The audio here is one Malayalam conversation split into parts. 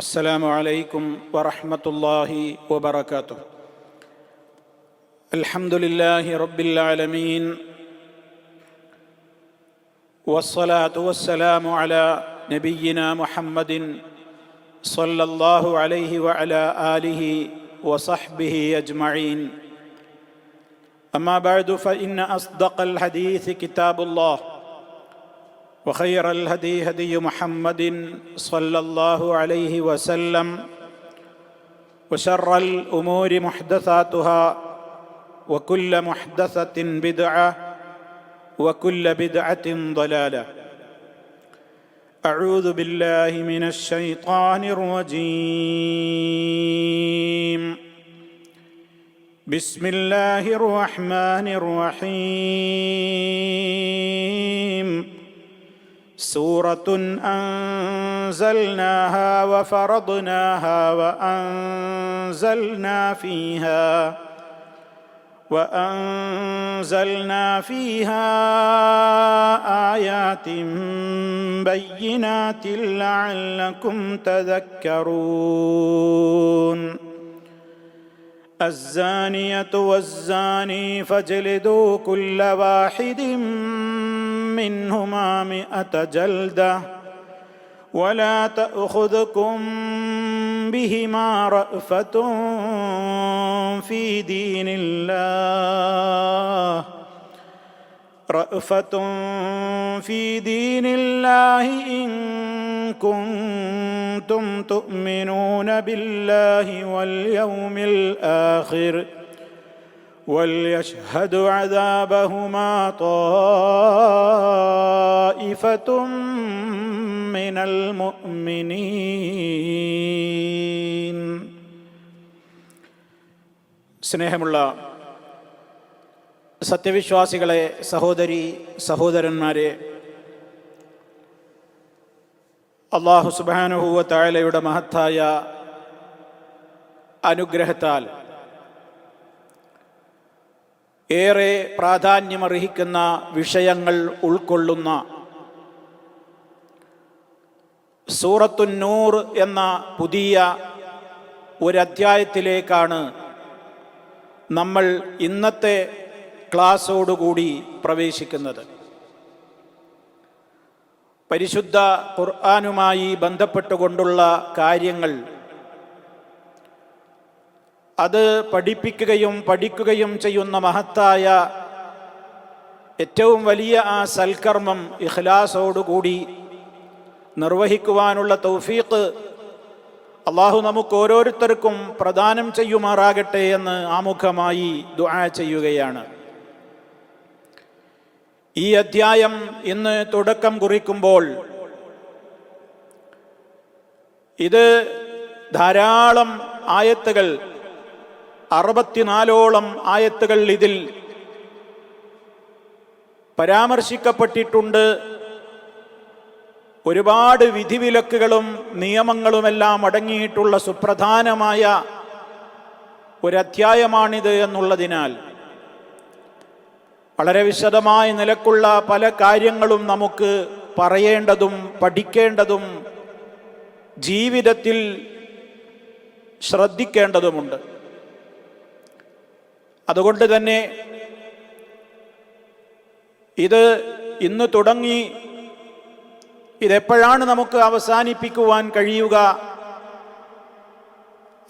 السلام عليكم ورحمة الله وبركاته. الحمد لله رب العالمين والصلاة والسلام على نبينا محمد صلى الله عليه وعلى آله وصحبه أجمعين. أما بعد فإن أصدق الحديث كتاب الله. وخير الهدي هدي محمد صلى الله عليه وسلم وشر الأمور محدثاتها وكل محدثة بدعة وكل بدعة ضلالة. أعوذ بالله من الشيطان الرجيم. بسم الله الرحمن الرحيم. سورة أنزلناها وفرضناها وأنزلنا فيها وأنزلنا فيها آيات بينات لعلكم تذكرون. الزانية والزاني فاجلدوا كل واحد منهما مئة جلدة ولا تأخذكم بهما رأفة في دين الله. رأفة في دين الله إن كنتم تؤمنون بالله واليوم الآخر. وليشهد عذابهما طائفة من المؤمنين സ്നേഹമുള്ള സത്യവിശ്വാസികളെ സഹോദരി സഹോദരന്മാരെ അള്ളാഹു സുബാനുഹൂവ താഴലയുടെ മഹത്തായ അനുഗ്രഹത്താൽ ഏറെ പ്രാധാന്യമർഹിക്കുന്ന വിഷയങ്ങൾ ഉൾക്കൊള്ളുന്ന സൂറത്തുന്നൂർ എന്ന പുതിയ ഒരധ്യായത്തിലേക്കാണ് നമ്മൾ ഇന്നത്തെ ക്ലാസ്സോടുകൂടി പ്രവേശിക്കുന്നത്. പരിശുദ്ധ ഖുർആാനുമായി ബന്ധപ്പെട്ടുകൊണ്ടുള്ള കാര്യങ്ങൾ അത് പഠിപ്പിക്കുകയും പഠിക്കുകയും ചെയ്യുന്ന മഹത്തായ ഏറ്റവും വലിയ ആ സൽക്കർമ്മം ഇഖ്ലാസോടുകൂടി നിർവഹിക്കുവാനുള്ള തൗഫീഖ് അള്ളാഹു നമുക്ക് ഓരോരുത്തർക്കും പ്രദാനം ചെയ്യുമാറാകട്ടെ എന്ന് ആമുഖമായി ദുആ ചെയ്യുകയാണ്. ഈ അധ്യായം ഇന്ന് തുടക്കം കുറിക്കുമ്പോൾ ഇത് ധാരാളം ആയത്തുകൾ അറുപത്തിനാലോളം ആയത്തുകൾ ഇതിൽ പരാമർശിക്കപ്പെട്ടിട്ടുണ്ട്. ഒരുപാട് വിധിവിലക്കുകളും നിയമങ്ങളുമെല്ലാം അടങ്ങിയിട്ടുള്ള സുപ്രധാനമായ ഒരധ്യായമാണിത് എന്നുള്ളതിനാൽ വളരെ വിശദമായ നിലക്കുള്ള പല കാര്യങ്ങളും നമുക്ക് പറയേണ്ടതും പഠിക്കേണ്ടതും ജീവിതത്തിൽ ശ്രദ്ധിക്കേണ്ടതുമുണ്ട്. അതുകൊണ്ട് തന്നെ ഇത് ഇന്ന് തുടങ്ങി ഇതെപ്പോഴാണ് നമുക്ക് അവസാനിപ്പിക്കുവാൻ കഴിയുക?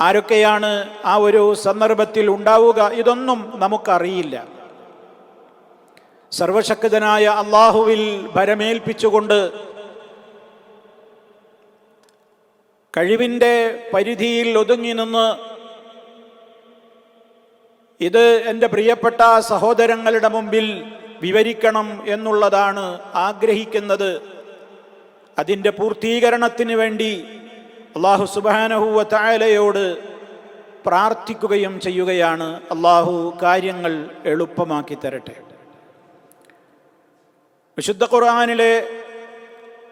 ആരൊക്കെയാണ് ആ ഒരു സന്ദർഭത്തിൽ ഉണ്ടാവുക? ഇതൊന്നും നമുക്കറിയില്ല. സർവശക്തനായ അള്ളാഹുവിൽ ഭരമേൽപ്പിച്ചുകൊണ്ട് കഴിവിന്റെ പരിധിയിൽ ഒതുങ്ങി നിന്ന് ഇത് എന്റെ പ്രിയപ്പെട്ട സഹോദരങ്ങളുടെ മുമ്പിൽ വിവരിക്കണം എന്നുള്ളതാണ് ആഗ്രഹിക്കുന്നത്. അതിന്റെ പൂർത്തീകരണത്തിന് വേണ്ടി അള്ളാഹു സുബാനഹുവ തായാലയോട് പ്രാർത്ഥിക്കുകയും ചെയ്യുകയാണ്. അള്ളാഹു കാര്യങ്ങൾ എളുപ്പമാക്കി തരട്ടെ. വിശുദ്ധ ഖുർആാനിലെ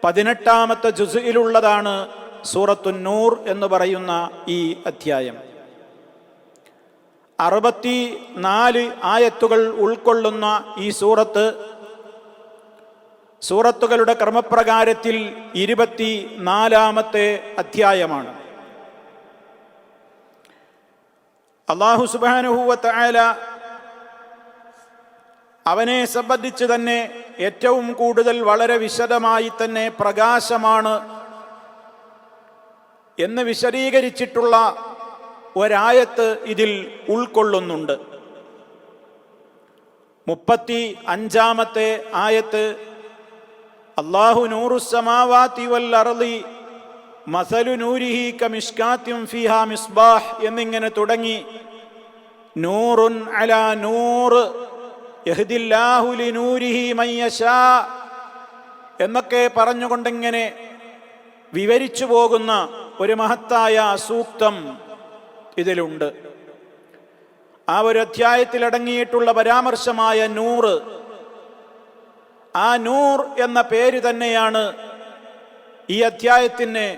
പതിനെട്ടാമത്തെ ജുസയിലുള്ളതാണ് സൂറത്തുന്നൂർ എന്ന് പറയുന്ന ഈ അധ്യായം. അറുപത്തി നാല് ആയത്തുകൾ ഉൾക്കൊള്ളുന്ന ഈ സൂറത്ത് സൂറത്തുകളുടെ ക്രമപ്രകാരത്തിൽ ഇരുപത്തി നാലാമത്തെ അധ്യായമാണ് അള്ളാഹു സുബാനുഹൂവത്തായ അവനെ സംബന്ധിച്ച് തന്നെ ഏറ്റവും കൂടുതൽ വളരെ വിശദമായി തന്നെ പ്രകാശമാണ് എന്ന് വിശദീകരിച്ചിട്ടുള്ള ഒരായത്ത് ഇതിൽ ഉൾക്കൊള്ളുന്നുണ്ട്. മുപ്പത്തി അഞ്ചാമത്തെ ആയത്ത് അള്ളാഹു നൂറുസമാവാത്തി വൽ അറളി മസലു നൂരിഹി കമിഷ്കാത്യം ഫിഹ മിസ്ബാഹ് എന്നിങ്ങനെ തുടങ്ങി. നൂറുൻ അല നൂറ് യഹ്ദില്ലാഹു ലിനൂരിഹി മയ്യശാ എന്നൊക്കെ പറഞ്ഞുകൊണ്ടിങ്ങനെ വിവരിച്ചു പോകുന്ന ഒരു മഹത്തായ സൂക്തം. ഇതിലുണ്ട്. ആ ഒരു അധ്യായത്തിൽ അടങ്ങിയിട്ടുള്ള പരാമർശമായ നൂറ്. ആ നൂർ എന്ന പേര് തന്നെയാണ് ഈ അധ്യായത്തിന്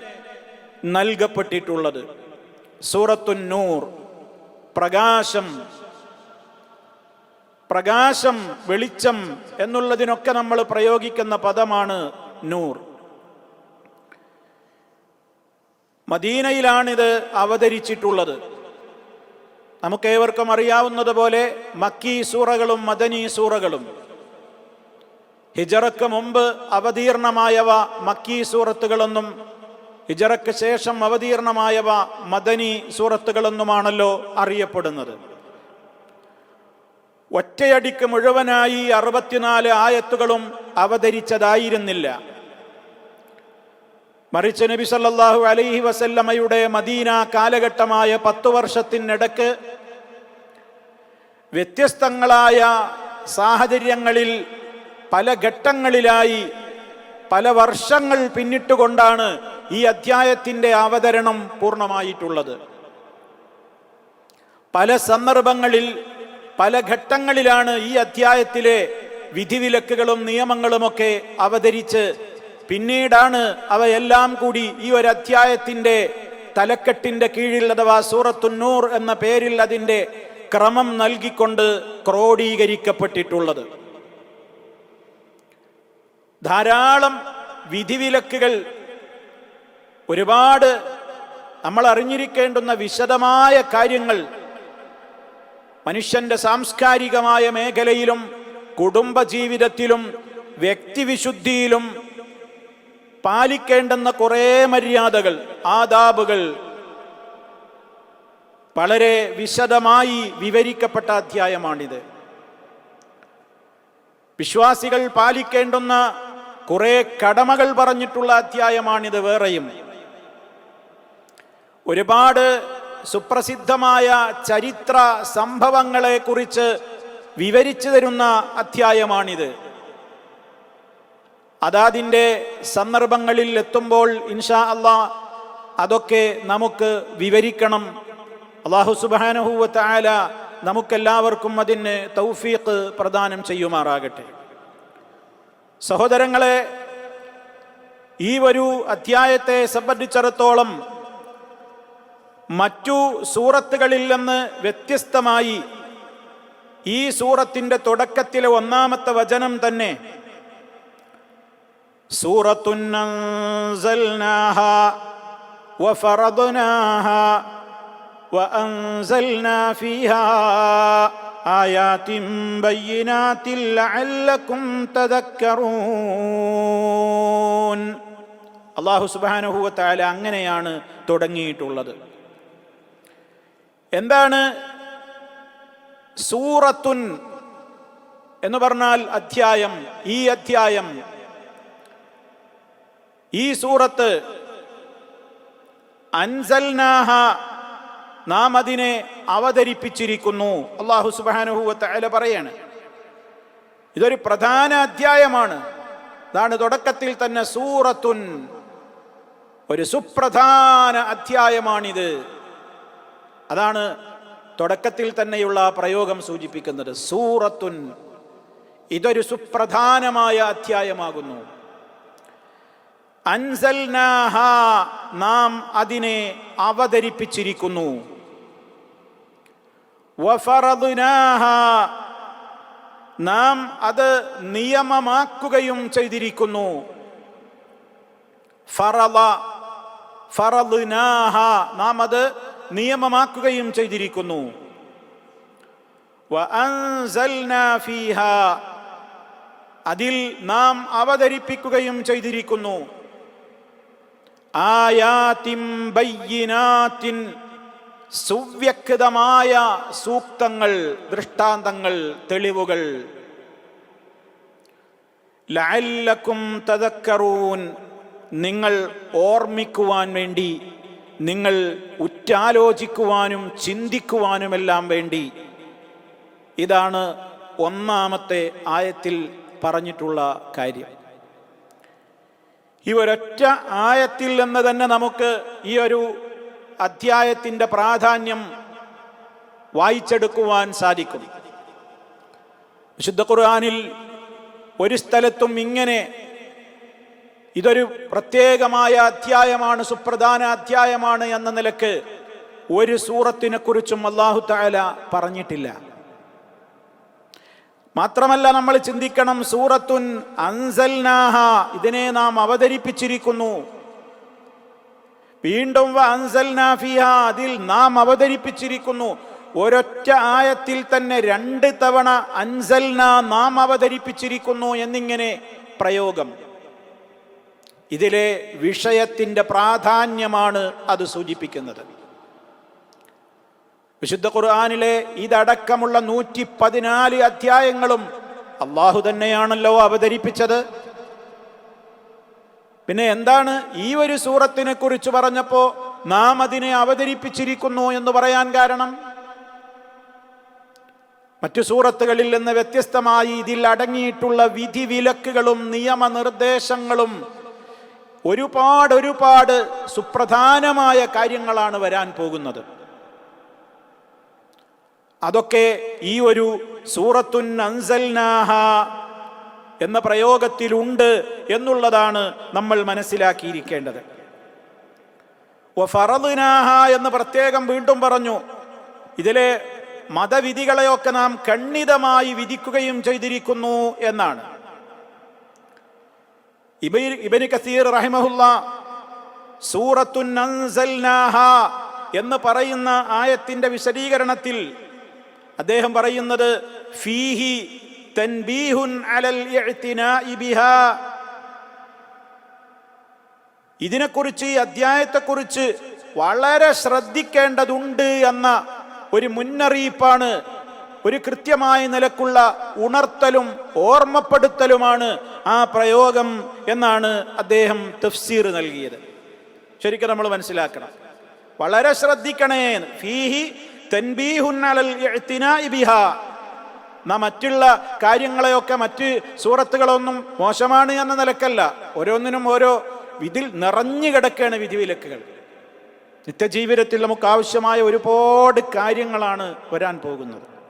നൽകപ്പെട്ടിട്ടുള്ളത്. സൂറത്തു നൂർ. പ്രകാശം. പ്രകാശം വെളിച്ചം എന്നുള്ളതിനൊക്കെ നമ്മൾ പ്രയോഗിക്കുന്ന പദമാണ് നൂർ. മദീനയിലാണിത് അവതരിച്ചിട്ടുള്ളത്. നമുക്കേവർക്കും അറിയാവുന്നതുപോലെ മക്കീ സൂറകളും മദനി സൂറകളും. ഹിജറക്ക് മുമ്പ് അവതീർണമായവ മക്കീ സൂറത്തുകളെന്നും ഹിജറക്ക് ശേഷം അവതീർണമായവ മദനി സൂറത്തുകളെന്നുമാണല്ലോ അറിയപ്പെടുന്നത്. ഒറ്റയടിക്ക് മുഴുവനായി അറുപത്തിനാല് ആയത്തുകളും അവതരിച്ചതായിരുന്നില്ല. മറിച്ച് നബി സല്ലാഹു അലൈഹി വസല്ലമയുടെ മദീന കാലഘട്ടമായ പത്തു വർഷത്തിനിടക്ക് വ്യത്യസ്തങ്ങളായ സാഹചര്യങ്ങളിൽ പല ഘട്ടങ്ങളിലായി പല വർഷങ്ങൾ പിന്നിട്ടുകൊണ്ടാണ് ഈ അധ്യായത്തിന്റെ അവതരണം പൂർണമായിട്ടുള്ളത്. പല സന്ദർഭങ്ങളിൽ പല ഘട്ടങ്ങളിലാണ് ഈ അധ്യായത്തിലെ വിധിവിലക്കുകളും നിയമങ്ങളുമൊക്കെ അവതരിച്ച് പിന്നീടാണ് അവയെല്ലാം കൂടി ഈ ഒരു അധ്യായത്തിന്റെ തലക്കെട്ടിന്റെ കീഴിൽ അഥവാ സൂറത്തുന്നൂർ എന്ന പേരിൽ അതിന്റെ ക്രമം നൽകിക്കൊണ്ട് ക്രോഡീകരിക്കപ്പെട്ടിട്ടുള്ളത്. ധാരാളം വിധിവിലക്കുകൾ ഒരുപാട് നമ്മൾ അറിഞ്ഞിരിക്കേണ്ടുന്ന വിശദമായ കാര്യങ്ങൾ മനുഷ്യന്റെ സാംസ്കാരികമായ മേഖലയിലും കുടുംബജീവിതത്തിലും വ്യക്തിവിശുദ്ധിയിലും പാലിക്കേണ്ടുന്ന കുറേ മര്യാദകൾ ആദാബുകൾ വളരെ വിശദമായി വിവരിക്കപ്പെട്ട അധ്യായമാണിത്. വിശ്വാസികൾ പാലിക്കേണ്ടുന്ന കുറെ കടമകൾ പറഞ്ഞിട്ടുള്ള അധ്യായമാണിത് വേറെയും. ഒരുപാട് സുപ്രസിദ്ധമായ ചരിത്ര സംഭവങ്ങളെ കുറിച്ച് വിവരിച്ചു തരുന്ന അധ്യായമാണിത്. അതാതിന്റെ സന്ദർഭങ്ങളിൽ എത്തുമ്പോൾ ഇൻഷാ അള്ളാ അതൊക്കെ നമുക്ക് വിവരിക്കണം. അള്ളാഹു സുബാനഹൂവത്ത് നമുക്കെല്ലാവർക്കും അതിന് തൗഫീഖ് പ്രദാനം ചെയ്യുമാറാകട്ടെ. സഹോദരങ്ങളെ ഈ ഒരു അധ്യായത്തെ സംബന്ധിച്ചിടത്തോളം മറ്റു സൂറത്തുകളിൽ നിന്ന് വ്യത്യസ്തമായി ഈ സൂറത്തിന്റെ തുടക്കത്തിലെ ഒന്നാമത്തെ വചനം തന്നെ സൂറത്തുന്നൻസൽനാഹ വഫറദ്നാഹ وأنزلنا فيها آيات بينات لعلكم تذكرون അള്ളാഹു സുബാനുഭൂവത്തായ അങ്ങനെയാണ് തുടങ്ങിയിട്ടുള്ളത് എന്താണ് സൂറത്തുൻ എന്ന് പറഞ്ഞാൽ അധ്യായം ഈ അധ്യായം ഈ സൂറത്ത് അൻസൽനാഹ നാം അതിനെ അവതരിപ്പിച്ചിരിക്കുന്നു. അള്ളാഹു സുബാനുഭൂവത്ത പറയാണ്. ഇതൊരു പ്രധാന അധ്യായമാണ്. അതാണ് തുടക്കത്തിൽ തന്നെ സൂറത്തുൻ ഒരു സുപ്രധാന അധ്യായമാണിത്. അതാണ് തുടക്കത്തിൽ തന്നെയുള്ള പ്രയോഗം സൂചിപ്പിക്കുന്നത്. സൂറത്തുൻ ഇതൊരു സുപ്രധാനമായ അധ്യായമാകുന്നു. അൻസൽനാഹ നാം അതിനെ അവതരിപ്പിച്ചിരിക്കുന്നു. നാം അത് നിയമമാക്കുകയും ചെയ്തിരിക്കുന്നു. ഫറള ഫറദ്നാഹ നാം അത് നിയമമാക്കുകയും ചെയ്തിരിക്കുന്നു. അതിൽ നാം അവതരിപ്പിക്കുകയും ചെയ്തിരിക്കുന്നു. ആയാത്തിൻ ബയ്യിനാത്തിൻ സുവ്യക്തമായ സൂക്തങ്ങൾ ദൃഷ്ടാന്തങ്ങൾ തെളിവുകൾ. ലഅല്ലക്കും തദക്കറൂൻ. നിങ്ങൾ ഓർമ്മിക്കുവാൻ വേണ്ടി നിങ്ങൾ ഉറ്റാലോചിക്കുവാനും ചിന്തിക്കുവാനുമെല്ലാം വേണ്ടി. ഇതാണ് ഒന്നാമത്തെ ആയത്തിൽ പറഞ്ഞിട്ടുള്ള കാര്യം. ഈ ഒരൊറ്റ ആയത്തിൽ നിന്ന് തന്നെ നമുക്ക് ഈ ഒരു അധ്യായത്തിന്റെ പ്രാധാന്യം വായിച്ചെടുക്കുവാൻ സാധിക്കും. വിശുദ്ധ ഖുർആാനിൽ ഒരു സ്ഥലത്തും ഇങ്ങനെ ഇതൊരു പ്രത്യേകമായ അധ്യായമാണ് സുപ്രധാന അധ്യായമാണ് എന്ന നിലയ്ക്ക് ഒരു സൂറത്തിനെ കുറിച്ചും അള്ളാഹു താല പറഞ്ഞിട്ടില്ല. മാത്രമല്ല നമ്മൾ ചിന്തിക്കണം സൂറത്തുൻ അൻസൽനാഹ ഇതിനെ നാം അവതരിപ്പിച്ചിരിക്കുന്നു. വീണ്ടും വ അൻസൽനാ ഫിഹ അതിൽ നാം അവതരിപ്പിച്ചിരിക്കുന്നു. ഒരൊറ്റ ആയത്തിൽ തന്നെ രണ്ട് തവണ അൻസൽന നാം അവതരിപ്പിച്ചിരിക്കുന്നു എന്നിങ്ങനെ പ്രയോഗം. ഇതിലെ വിഷയത്തിന്റെ പ്രാധാന്യമാണ് അത് സൂചിപ്പിക്കുന്നത്. വിശുദ്ധ ഖുർആാനിലെ ഇതടക്കമുള്ള നൂറ്റി പതിനാല് അധ്യായങ്ങളും അള്ളാഹു തന്നെയാണല്ലോ അവതരിപ്പിച്ചത്. പിന്നെ എന്താണ് ഈ ഒരു സൂറത്തിനെ കുറിച്ച് പറഞ്ഞപ്പോ നാം അതിനെ അവതരിപ്പിച്ചിരിക്കുന്നു എന്ന് പറയാൻ കാരണം? മറ്റു സൂറത്തുകളിൽ നിന്ന് വ്യത്യസ്തമായി ഇതിൽ അടങ്ങിയിട്ടുള്ള വിധിവിലക്കുകളും നിയമനിർദ്ദേശങ്ങളും ഒരുപാട് ഒരുപാട് സുപ്രധാനമായ കാര്യങ്ങളാണ് വരാൻ പോകുന്നത്. അതൊക്കെ ഈ ഒരു സൂറത്തുൻ അൻസൽനാഹ എന്ന പ്രയോഗത്തിലുണ്ട് എന്നുള്ളതാണ് നമ്മൾ മനസ്സിലാക്കിയിരിക്കേണ്ടത്. ഫറദുനാഹ എന്ന് പ്രത്യേകം വീണ്ടും പറഞ്ഞു. ഇതിലെ മതവിധികളെയൊക്കെ നാം ഖണ്ഡിതമായി വിധിക്കുകയും ചെയ്തിരിക്കുന്നു എന്നാണ്. ഇബനി കസീർ റഹിമഹുല്ല സൂറത്തുൻ എന്ന് പറയുന്ന ആയത്തിന്റെ വിശദീകരണത്തിൽ അദ്ദേഹം പറയുന്നത് ഫീഹി തൻബീഹുൻ അലൽ ബിഹാ. ഇതിനെക്കുറിച്ച് ഈ അധ്യായത്തെക്കുറിച്ച് വളരെ ശ്രദ്ധിക്കേണ്ടതുണ്ട് എന്ന ഒരു മുന്നറിയിപ്പാണ് ഒരു കൃത്യമായ നിലക്കുള്ള ഉണർത്തലും ഓർമ്മപ്പെടുത്തലുമാണ് ആ പ്രയോഗം എന്നാണ് അദ്ദേഹം തഫ്സീർ നൽകിയത്. ശരിക്കും നമ്മൾ മനസ്സിലാക്കണം. വളരെ ശ്രദ്ധിക്കണേ ഫീഹി മറ്റുള്ള കാര്യങ്ങളെയൊക്കെ മറ്റ് സൂറത്തുകളൊന്നും മോശമാണ് എന്ന നിലക്കല്ല. ഓരോന്നിനും ഓരോ ഇതിൽ നിറഞ്ഞു കിടക്കുകയാണ് വിധിവിലക്കുകൾ നിത്യജീവിതത്തിൽ നമുക്ക് ആവശ്യമായ ഒരുപാട് കാര്യങ്ങളാണ് വരാൻ പോകുന്നത്.